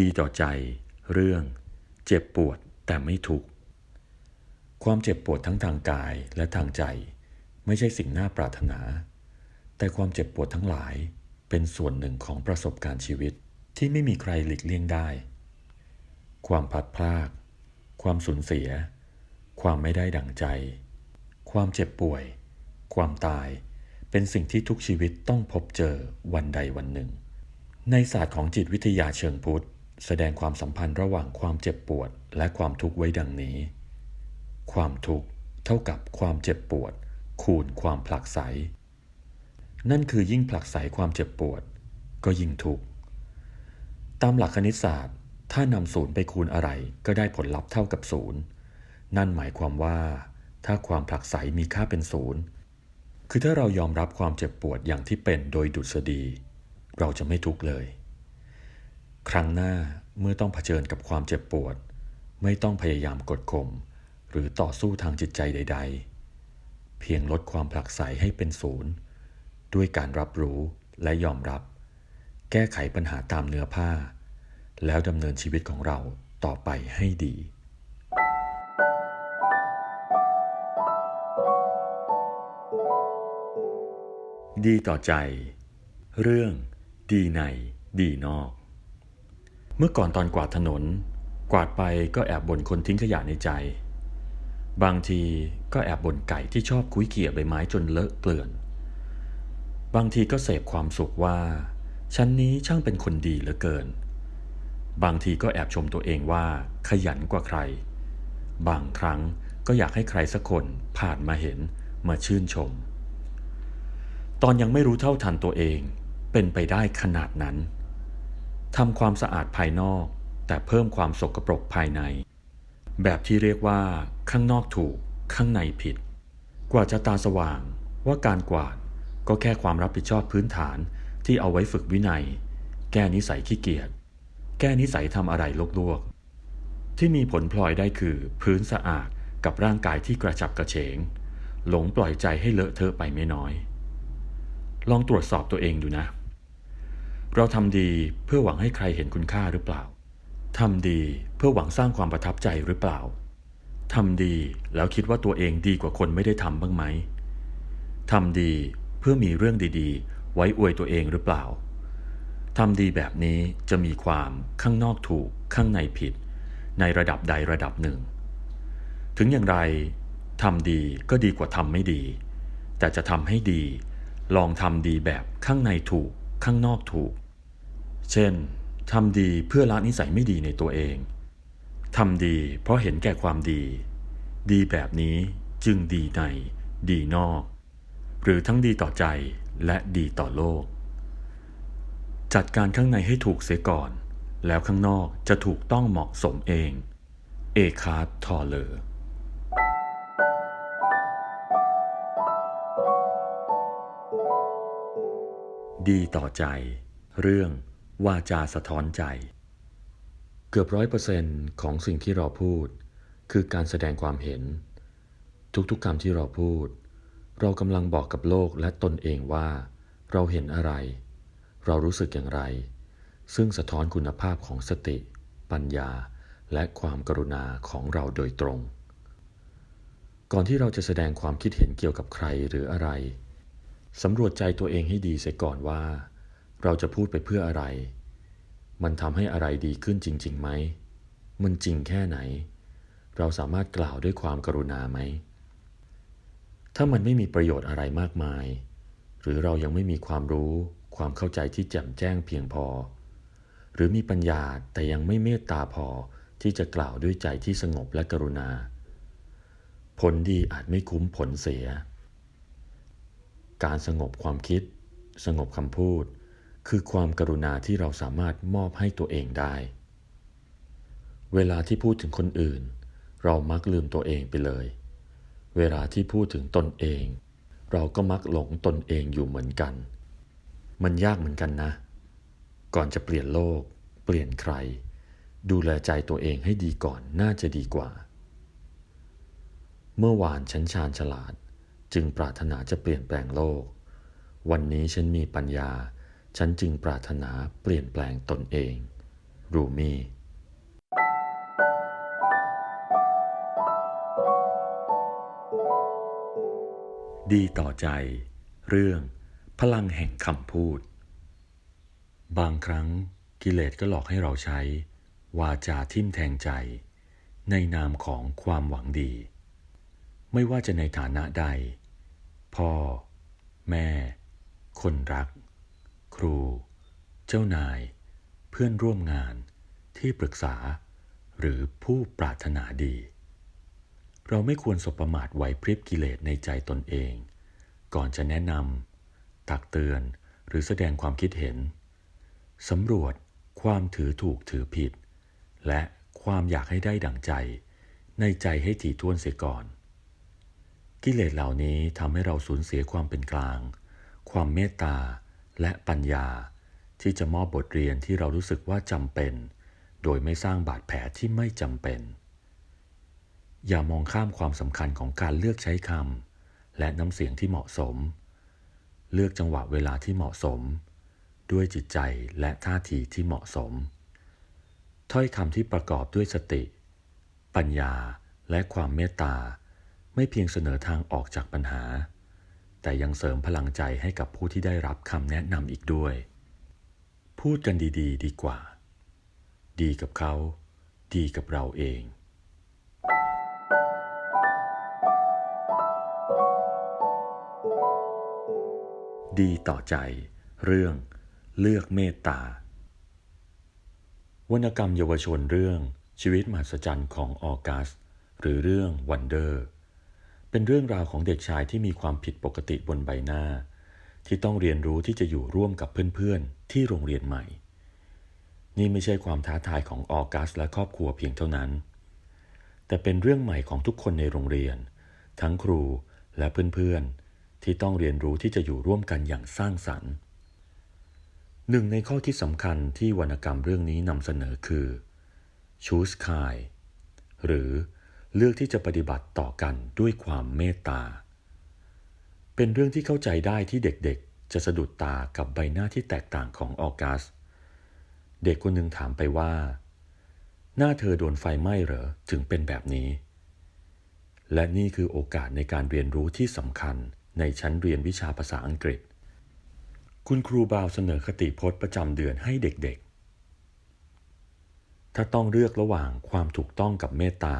ดีต่อใจ เรื่องเจ็บปวดแต่ไม่ทุกข์ ความเจ็บปวดทั้งทางกายและทางใจ ไม่ใช่สิ่งน่าปรารถนา แต่ความเจ็บปวดทั้งหลายเป็นส่วนหนึ่งของประสบการณ์ชีวิตที่ไม่มีใครหลีกเลี่ยงได้ ความพัดพลาก ความสูญเสีย ความไม่ได้ดั่งใจ ความเจ็บป่วย ความตาย เป็นสิ่งที่ทุกชีวิตต้องพบเจอวันใดวันหนึ่ง ในศาสตร์ของจิตวิทยาเชิงพุทธ แสดงความสัมพันธ์ระหว่างความเจ็บปวดและความทุกข์ไว้ดังนี้ ความทุกข์เท่ากับความเจ็บปวด คูณความผลักไส นั่นคือยิ่งผลักไสความเจ็บปวด ก็ยิ่งทุกข์ ตามหลักคณิตศาสตร์ ถ้านำศูนย์ไปคูณอะไรก็ได้ผลลัพธ์เท่ากับศูนย์นั่นหมายความว่า ถ้าความผลักไสมีค่าเป็นศูนย์คือถ้าเรายอมรับความเจ็บปวดอย่างที่เป็นโดยดุษฎี เราจะไม่ทุกข์เลย ครั้งหน้าเมื่อต้องเผชิญกับความเจ็บปวด ไม่ต้องพยายามกดข่มหรือต่อสู้ทางจิตใจใด ๆ เพียงลดความผลักไสให้เป็นศูนย์ ด้วยการรับรู้และยอมรับ แก้ไขปัญหาตามเนื้อผ้า แล้วดำเนินชีวิตของเราต่อไปให้ดีดีต่อใจ เรื่องดีในดีนอก เมื่อก่อนตอนกวาดถนน กวาดไปก็แอบบ่นคนทิ้งขยะในใจ บางทีก็แอบบ่นไก่ที่ชอบคุ้ยเกี่ยใบไม้จนเลอะเกลื่อน บางทีก็เสพความสุขว่าฉันนี้ช่างเป็นคนดีเหลือเกิน บางทีก็แอบชมตัวเองว่า ขยันกว่าใคร บางครั้งก็อยากให้ใครสักคนผ่านมาเห็นมาชื่นชม ตอนยังไม่รู้เท่าทันตัวเองเป็นไปได้ขนาดนั้น ทำความสะอาดภายนอก แต่เพิ่มความสกปรกภายใน แบบที่เรียกว่า ข้างนอกถูก ข้างในผิด กว่าจะตาสว่างว่าการกวาดก็แค่ความรับผิดชอบพื้นฐานที่เอาไว้ฝึกวินัย แก้นิสัยขี้เกียจแก้นิสัยทำอะไรลวกๆที่มีผลพลอยได้คือ พื้นสะอาดกับร่างกายที่กระฉับกระเฉง หลงปล่อยใจให้เลอะเทอะไปไม่น้อย ลองตรวจสอบตัวเองดูนะ เราทำดีเพื่อหวังให้ใครเห็นคุณค่าหรือเปล่า ทำดีเพื่อหวังสร้างความประทับใจหรือเปล่า ทำดีแล้วคิดว่าตัวเองดีกว่าคนไม่ได้ทำบ้างไหม ทำดีเพื่อมีเรื่องดีๆ ไว้อวยตัวเองหรือเปล่า ทำดีแบบนี้จะมีความข้างนอกถูกข้างในผิด ในระดับใดระดับหนึ่ง ถึงอย่างไรทำดีก็ดีกว่าทำไม่ดี แต่จะทำให้ดี ลองทำดีแบบข้างในถูกข้างนอกถูก เช่นทำดีเพื่อละนิสัยไม่ดีในตัวเองทำดีเพราะเห็นแก่ความดี ดีแบบนี้จึงดีใน ดีนอก หรือทั้งดีต่อใจและดีต่อโลก จัดการข้างในให้ถูกเสียก่อน แล้วข้างนอกจะถูกต้องเหมาะสมเอง เอคาร์ททอเลอร์ดีต่อใจ เรื่อง วาจาสะท้อนใจ เกือบร้อยเปอร์เซนต์ของสิ่งที่เราพูด คือการแสดงความเห็น ทุกๆคำที่เราพูด เรากำลังบอกกับโลกและตนเองว่า เราเห็นอะไร เรารู้สึกอย่างไร ซึ่งสะท้อนคุณภาพของสติ ปัญญา และความกรุณาของเราโดยตรง ก่อนที่เราจะแสดงความคิดเห็นเกี่ยวกับใครหรืออะไรสำรวจใจตัวเองให้ดีเสียก่อนว่า เราจะพูดไปเพื่ออะไร มันทำให้อะไรดีขึ้นจริงๆไหม มันจริงแค่ไหน เราสามารถกล่าวด้วยความกรุณาไหม ถ้ามันไม่มีประโยชน์อะไรมากมาย หรือเรายังไม่มีความรู้ ความเข้าใจที่แจ่มแจ้งเพียงพอ หรือมีปัญญาแต่ยังไม่เมตตาพอที่จะกล่าวด้วยใจที่สงบและกรุณา ผลดีอาจไม่คุ้มผลเสีย การสงบความคิด สงบคำพูด คือความกรุณาที่เราสามารถมอบให้ตัวเองได้ เวลาที่พูดถึงคนอื่น เรามักลืมตัวเองไปเลย เวลาที่พูดถึงตนเอง เราก็มักหลงตนเองอยู่เหมือนกัน มันยากเหมือนกันนะ ก่อนจะเปลี่ยนโลก เปลี่ยนใคร ดูแลใจตัวเองให้ดีก่อนน่าจะดีกว่า เมื่อวานฉันชาญฉลาด จึงปรารถนาจะเปลี่ยนแปลงโลก วันนี้ฉันมีปัญญา ฉันจึงปรารถนาเปลี่ยนแปลงตนเอง รูมีดีต่อใจ เรื่องพลังแห่งคำพูด บางครั้งกิเลสก็หลอกให้เราใช้ วาจาทิ่มแทงใจ ในนามของความหวังดี ไม่ว่าจะในฐานะใด พ่อ แม่ คนรัก ครู เจ้านาย เพื่อนร่วมงาน ที่ปรึกษา หรือผู้ปรารถนาดี เราไม่ควรสบประมาทไหวพริบกิเลสในใจตนเอง ก่อนจะแนะนำตักเตือนหรือแสดงความคิดเห็นสำรวจความถือถูกถือผิด และความอยากให้ได้ดั่งใจ ในใจให้ถี่ถ้วนเสียก่อน กิเลสเหล่านี้ทำให้เราสูญเสียความเป็นกลาง ความเมตตา และปัญญาที่จะมอบบทเรียนที่เรารู้สึกว่าจำเป็น โดยไม่สร้างบาดแผลที่ไม่จำเป็น อย่ามองข้ามความสำคัญของการเลือกใช้คำและน้ำเสียงที่เหมาะสม เลือกจังหวะเวลาที่เหมาะสม ด้วยจิตใจและท่าทีที่เหมาะสม ถ้อยคำที่ประกอบด้วยสติ ปัญญาและความเมตตา ไม่เพียงเสนอทางออกจากปัญหา แต่ยังเสริมพลังใจให้กับผู้ที่ได้รับคำแนะนำอีกด้วย พูดกันดีๆดีกว่า ดีกับเขา ดีกับเราเองดีต่อใจ เรื่อง เลือกเมตตาวรรณกรรมเยาวชนเรื่องชีวิตมหัศจรรย์ของออกัส หรือเรื่องวันเดอร์ เป็นเรื่องราวของเด็กชายที่มีความผิดปกติบนใบหน้า ที่ต้องเรียนรู้ที่จะอยู่ร่วมกับเพื่อนๆ ที่โรงเรียนใหม่ นี่ไม่ใช่ความท้าทายของออกัสและครอบครัวเพียงเท่านั้น แต่เป็นเรื่องใหม่ของทุกคนในโรงเรียน ทั้งครูและเพื่อนๆ ที่ต้องเรียนรู้ที่จะอยู่ร่วมกันอย่างสร้างสรรค์หนึ่งในข้อที่สำคัญที่วรรณกรรมเรื่องนี้นำเสนอคือ choose kind หรือ เลือกที่จะปฏิบัติต่อกันด้วยความเมตตา เป็นเรื่องที่เข้าใจได้ที่เด็กๆ จะสะดุดตากับใบหน้าที่แตกต่างของออกัส เด็กคนหนึ่งถามไปว่า หน้าเธอโดนไฟไหม้เหรอ ถึงเป็นแบบนี้ และนี่คือโอกาสในการเรียนรู้ที่สำคัญในชั้นเรียนวิชาภาษาอังกฤษ คุณครูบาวเสนอคติพจน์ประจำเดือนให้เด็กๆ ถ้าต้องเลือกระหว่างความถูกต้องกับเมตตา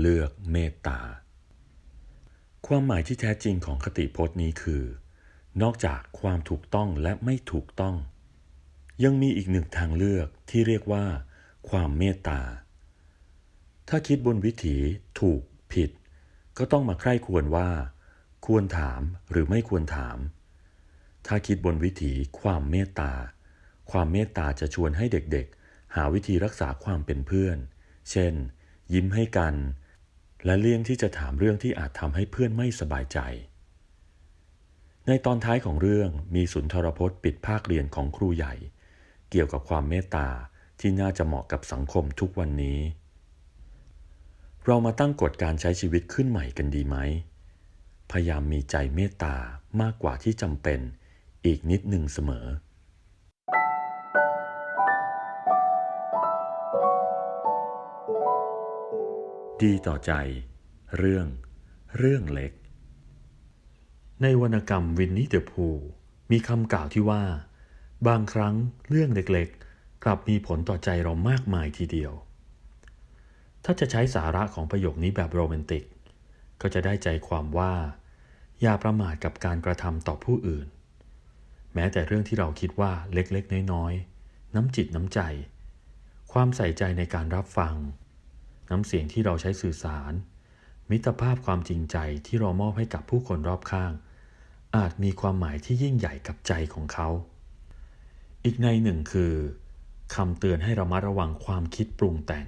เลือกเมตตา ความหมายที่แท้จริงของคติพจน์นี้คือ นอกจากความถูกต้องและไม่ถูกต้อง ยังมีอีกหนึ่งทางเลือกที่เรียกว่า ความเมตตา ถ้าคิดบนวิถีถูกผิด ก็ต้องมาใคร่ควรว่า ควรถามหรือไม่ควรถาม ถ้าคิดบนวิถีความเมตตา ความเมตตาจะชวนให้เด็กๆ หาวิธีรักษาความเป็นเพื่อน เช่นยิ้มให้กัน และเลี่ยงที่จะถามเรื่องที่อาจทำให้เพื่อนไม่สบายใจ ในตอนท้ายของเรื่องมีสุนทรพจน์ปิดภาคเรียนของครูใหญ่ เกี่ยวกับความเมตตาที่น่าจะเหมาะกับสังคมทุกวันนี้ เรามาตั้งกฎการใช้ชีวิตขึ้นใหม่กันดีไหม พยายามมีใจเมตตามากกว่าที่จำเป็นอีกนิดหนึ่งเสมอ ดีต่อใจ เรื่อง เรื่องเล็ก ในวรรณกรรมวินนี่เดอะพูมีคำกล่าวที่ว่า บางครั้งเรื่องเล็กๆ กลับมีผลต่อใจเรามากมายทีเดียว ถ้าจะใช้สาระของประโยคนี้แบบโรแมนติก ก็จะได้ใจความว่า อย่าประมาทกับการกระทำต่อผู้อื่น แม้แต่เรื่องที่เราคิดว่าเล็กๆ น้อยๆ น้ำจิตน้ำใจ ความใส่ใจในการรับฟัง น้ำเสียงที่เราใช้สื่อสาร มิตรภาพความจริงใจที่เรามอบให้กับผู้คนรอบข้าง อาจมีความหมายที่ยิ่งใหญ่กับใจของเขา อีกในหนึ่งคือคำเตือนให้ระมัดระวังความคิดปรุงแต่ง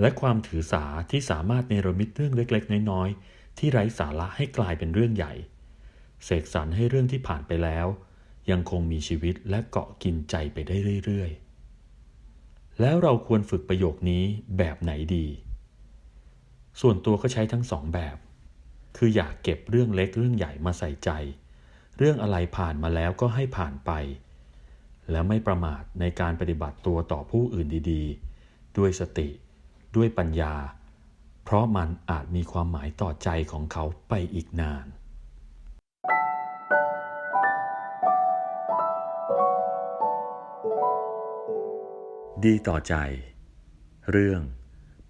และความถือสาที่สามารถเนรมิตเรื่องเล็กๆ น้อยๆ ที่ไร้สาระให้กลายเป็นเรื่องใหญ่ เสกสรรให้เรื่องที่ผ่านไปแล้ว ยังคงมีชีวิตและเกาะกินใจไปได้เรื่อยๆ แล้วเราควรฝึกประโยคนี้แบบไหนดี ส่วนตัวก็ใช้ทั้งสองแบบ คืออยากเก็บเรื่องเล็กเรื่องใหญ่มาใส่ใจ เรื่องอะไรผ่านมาแล้วก็ให้ผ่านไป และไม่ประมาทในการปฏิบัติตัวต่อผู้อื่นดีๆ ด้วยสติ ด้วยปัญญา เพราะมันอาจมีความหมายต่อใจของเขาไปอีกนาน ดีต่อใจ เรื่อง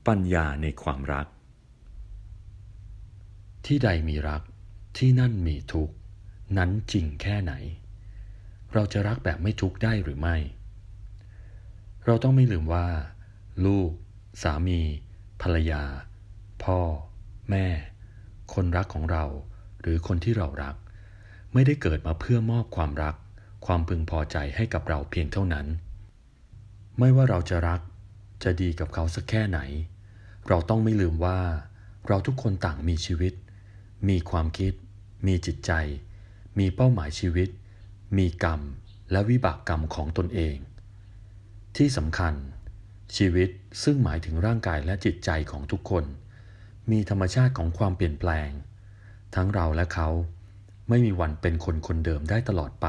ปัญญาในความรัก ที่ใดมีรักที่นั่นมีทุกข์ นั้นจริงแค่ไหน เราจะรักแบบไม่ทุกข์ได้หรือไม่ เราต้องไม่ลืมว่า ลูก สามี ภรรยา พ่อ แม่ คนรักของเรา หรือคนที่เรารัก ไม่ได้เกิดมาเพื่อมอบความรัก ความพึงพอใจให้กับเราเพียงเท่านั้น ไม่ว่าเราจะรักจะดีกับเขาสักแค่ไหน เราต้องไม่ลืมว่า เราทุกคนต่างมีชีวิต มีความคิด มีจิตใจ มีเป้าหมายชีวิต มีกรรม และวิบากกรรมของตนเอง ที่สำคัญ ชีวิตซึ่งหมายถึงร่างกายและจิตใจของทุกคน มีธรรมชาติของความเปลี่ยนแปลง ทั้งเราและเขาไม่มีวันเป็นคนคนเดิมได้ตลอดไป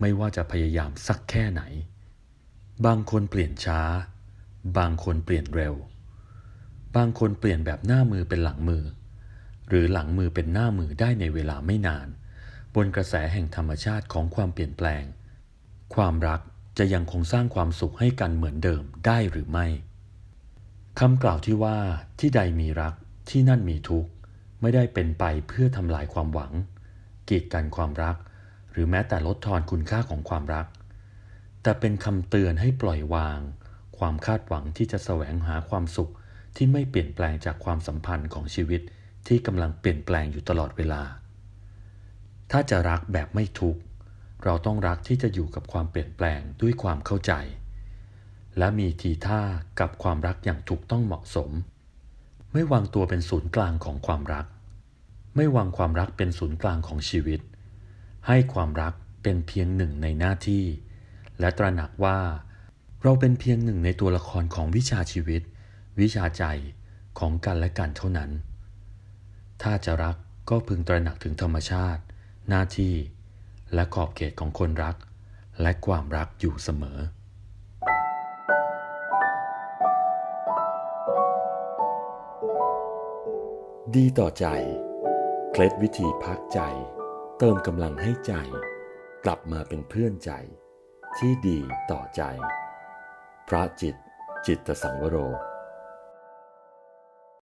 ไม่ว่าจะพยายามสักแค่ไหน บางคนเปลี่ยนช้า บางคนเปลี่ยนเร็ว บางคนเปลี่ยนแบบหน้ามือเป็นหลังมือ หรือหลังมือเป็นหน้ามือได้ในเวลาไม่นาน บนกระแสแห่งธรรมชาติของความเปลี่ยนแปลง ความรักจะยังคงสร้างความสุขให้กันเหมือนเดิมได้หรือไม่คำกล่าวที่ว่าที่ใดมีรักที่นั่นมีทุกข์ ไม่ได้เป็นไปเพื่อทำลายความหวัง กีดกันความรัก หรือแม้แต่ลดทอนคุณค่าของความรัก แต่เป็นคำเตือนให้ปล่อยวาง ความคาดหวังที่จะแสวงหาความสุขที่ไม่เปลี่ยนแปลงจากความสัมพันธ์ของชีวิตที่กำลังเปลี่ยนแปลงอยู่ตลอดเวลา ถ้าจะรักแบบไม่ทุกข์ เราต้องรักที่จะอยู่กับความเปลี่ยนแปลงด้วยความเข้าใจ และมีทีท่ากับความรักอย่างถูกต้องเหมาะสม ไม่วางตัวเป็นศูนย์กลางของความรัก ไม่วางความรักเป็นศูนย์กลางของชีวิต ให้ความรักเป็นเพียงหนึ่งในหน้าที่ และตระหนักว่า เราเป็นเพียงหนึ่งในตัวละครของวิชาชีวิต วิชาใจของกันและกันเท่านั้น ถ้าจะรักก็พึงตระหนักถึงธรรมชาติ หน้าที่ และขอบเขตของคนรัก และความรักอยู่เสมอดีต่อใจ เคล็ดวิธีพักใจ เติมกำลังให้ใจ กลับมาเป็นเพื่อนใจ ที่ดีต่อใจ พระจิตจิตสังวโร